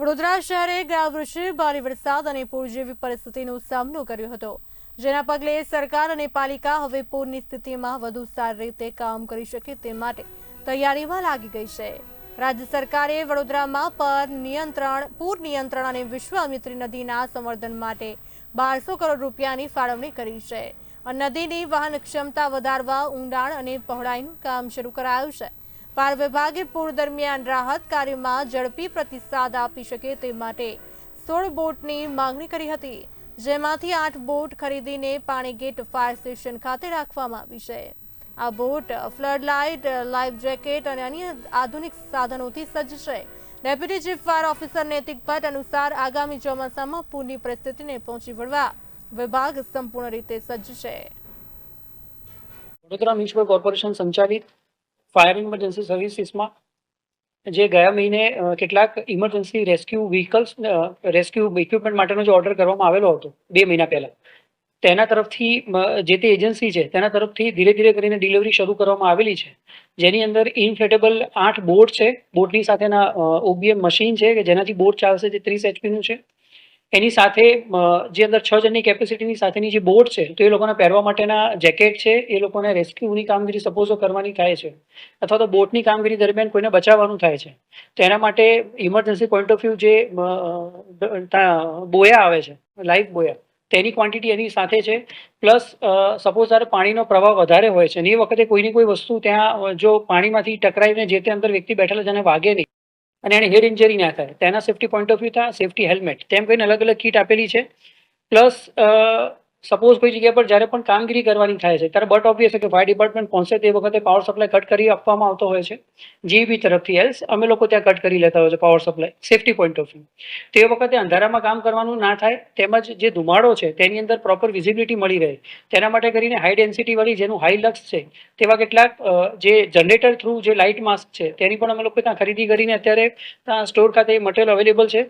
વડોદરા શહેરે ગયા વર્ષે ભારે વરસાદ અને પૂર જેવી પરિસ્થિતિનો સામનો કર્યો હતો. જેના પગલે સરકાર અને પાલિકા હવે પૂરની સ્થિતિમાં વધુ સારી રીતે કામ કરી શકે તે માટે તૈયારીમાં લાગી ગઈ છે. રાજ્ય સરકારે વડોદરામાં પર નિયંત્રણ, પૂર નિયંત્રણ અને વિશ્વામિત્રી નદીના સંવર્ધન માટે બારસો કરોડ રૂપિયાની ફાળવણી કરી છે. નદીની વહન ક્ષમતા વધારવા, ઊંડાણ અને પહોળાઈનું કામ શરૂ કરાયું છે. ફાયર વિભાગે પૂર દરમિયાન રાહત કાર્યમાં ઝડપી પ્રતિસાદ આપી શકે તે માટે સોળ બોટની માંગણી કરી હતી, જેમાંથી આઠ બોટ ખરીદીને પાણીગેટ ફાયર સ્ટેશન ખાતે રાખવામાં આવી છે. આ boat flood light, life jacket અને અન્ય આધુનિક સાધનોથી સજ્જ છે. ડેપ્યુટી ચીફ ફાયર ઓફિસર નૈતિક ભટ્ટ અનુસાર આગામી ચોમાસામાં પૂરની પરિસ્થિતિને પહોંચી વળવા વિભાગ સંપૂર્ણ રીતે સજ્જ છે. વડોદરા મ્યુનિસિપલ કોર્પોરેશન સંચાલિત ફાયર ઇમરજન્સી સર્વિસીસમાં જે ગયા મહિને કેટલાક emergency rescue vehicles rescue equipment માટેનો જે ઓર્ડર કરવામાં આવેલો હતો, બે મહિના પહેલાં. તેના તરફથી જે તે એજન્સી છે, તેના તરફથી ધીરે ધીરે કરીને ડિલિવરી શરૂ કરવામાં આવેલી છે. જેની અંદર ઇન્ફ્લેટેબલ આઠ બોટ છે. બોટની સાથેના ઓબીએમ મશીન છે, કે જેનાથી બોટ ચાલશે જે ત્રીસ એચપીનું છે. એની સાથે જે અંદર છ જણની કેપેસિટીની સાથેની જે બોટ છે, તો એ લોકોને પહેરવા માટેના જેકેટ છે, એ લોકોને રેસ્ક્યુની કામગીરી સપોઝો કરવાની થાય છે, અથવા તો બોટની કામગીરી દરમિયાન કોઈને બચાવવાનું થાય છે, તો એના માટે ઇમરજન્સી પોઈન્ટ ઓફ વ્યૂ જે બોયા આવે છે લાઈફ બોયા તેની ક્વોન્ટિટી એની સાથે છે પ્લસ સપોઝ જ્યારે પાણીનો પ્રવાહ વધારે હોય છે અને એ વખતે કોઈની કોઈ વસ્તુ ત્યાં જો પાણીમાંથી ટકરાઈને જે તે અંદર વ્યક્તિ બેઠેલા જેને વાગે નહીં. અને એને હેડ ઇન્જરી ના થાય. તેના સેફટી પોઈન્ટ ઓફ વ્યૂ ત્યાં સેફટી હેલ્મેટ તેમ કહીને અલગ અલગ કીટ આપેલી છે. પ્લસ સપોઝ કોઈ જગ્યા પર જ્યારે પણ કામગીરી કરવાની થાય છે, ત્યારે બટ ઓબ્વિયસ કે ફાયર ડિપાર્ટમેન્ટ પહોંચે તે વખતે પાવર સપ્લાય કટ કરી આપવામાં આવતો હોય છે. જીબી તરફથી એલ્સ અમે લોકો ત્યાં કટ કરી લેતા હોય છે power supply safety point of view તે વખતે અંધારામાં કામ કરવાનું ના થાય, તેમજ જે ધુમાડો છે તેની અંદર પ્રોપર વિઝિબિલિટી મળી રહે. તેના માટે કરીને હાઈ ડેન્સિટીવાળી જેનું હાઈ લક્સ છે, તેવા કેટલાક જે જનરેટર થ્રુ જે લાઇટ માસ્ક છે, તેની પણ અમે લોકો ત્યાં ખરીદી કરીને અત્યારે ત્યાં સ્ટોર ખાતે મટીરિયલ અવેલેબલ છે.